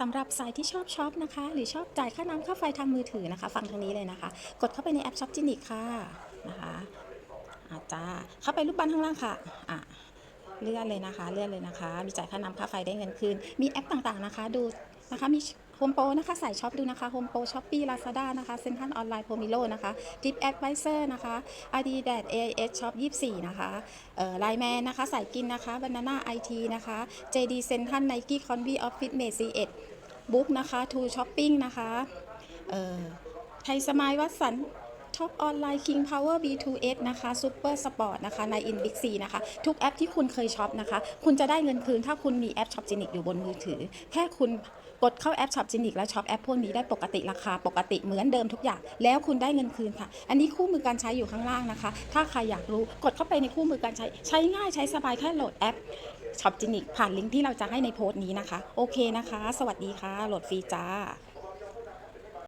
สำหรับสายที่ชอบช็อปนะคะ หรือชอบจ่ายค่าน้ำค่าไฟทางมือถือนะคะ ฟังทางนี้เลยนะคะ กดเข้าไปในแอปช็อปจินิกค่ะนะคะอาจ้าเข้าไปรูปบันข้างล่างค่ะอะเลื่อนเลยนะคะ เลื่อนเลยนะคะ มีจ่ายค่าน้ำค่าไฟได้เงินคืน มีแอปต่างๆนะคะ ดูนะคะ มี โฮมโปรนะคะใส่ช็อปดูนะคะโฮมโปรช้อปปี้ลาซาด้านะคะเซ็นทรัลออนไลน์โพมิโลนะคะทิปแอดไวเซอร์นะคะ Adidas AIS Shop 24นะคะเอ่อไลแมนนะคะสายกินนะคะบานาน่าไอทีนะคะเจดีเซ็นทรัลไนกี้คอนวีออฟฟิศเมดซีเอ็ดบุ๊กนะคะทูช้อปปิ้งนะคะเอ่อไทยสมายวัดสัน ช็อปออนไลน์ King Power B2S นะคะซูเปอร์สปอร์ตนะคะ ใน Inbig C นะคะ ทุกแอปที่คุณเคยช็อปนะคะ คุณจะได้เงินคืนถ้าคุณมีแอปช็อปจินิกอยู่บนมือถือ แค่คุณกดเข้าแอปช็อปจินิกแล้วช็อปแอปพวกนี้ได้ปกติราคาปกติเหมือนเดิมทุกอย่าง แล้วคุณได้เงินคืนค่ะ อันนี้คู่มือการใช้อยู่ข้างล่างนะคะ ถ้าใครอยากรู้กดเข้าไปในคู่มือการใช้ ใช้ง่ายใช้สบายแค่โหลดแอปช็อปจินิกผ่านลิงก์ที่เราจะให้ในโพสต์นี้นะคะ โอเคนะคะ สวัสดีค่ะ โหลดฟรีจ้า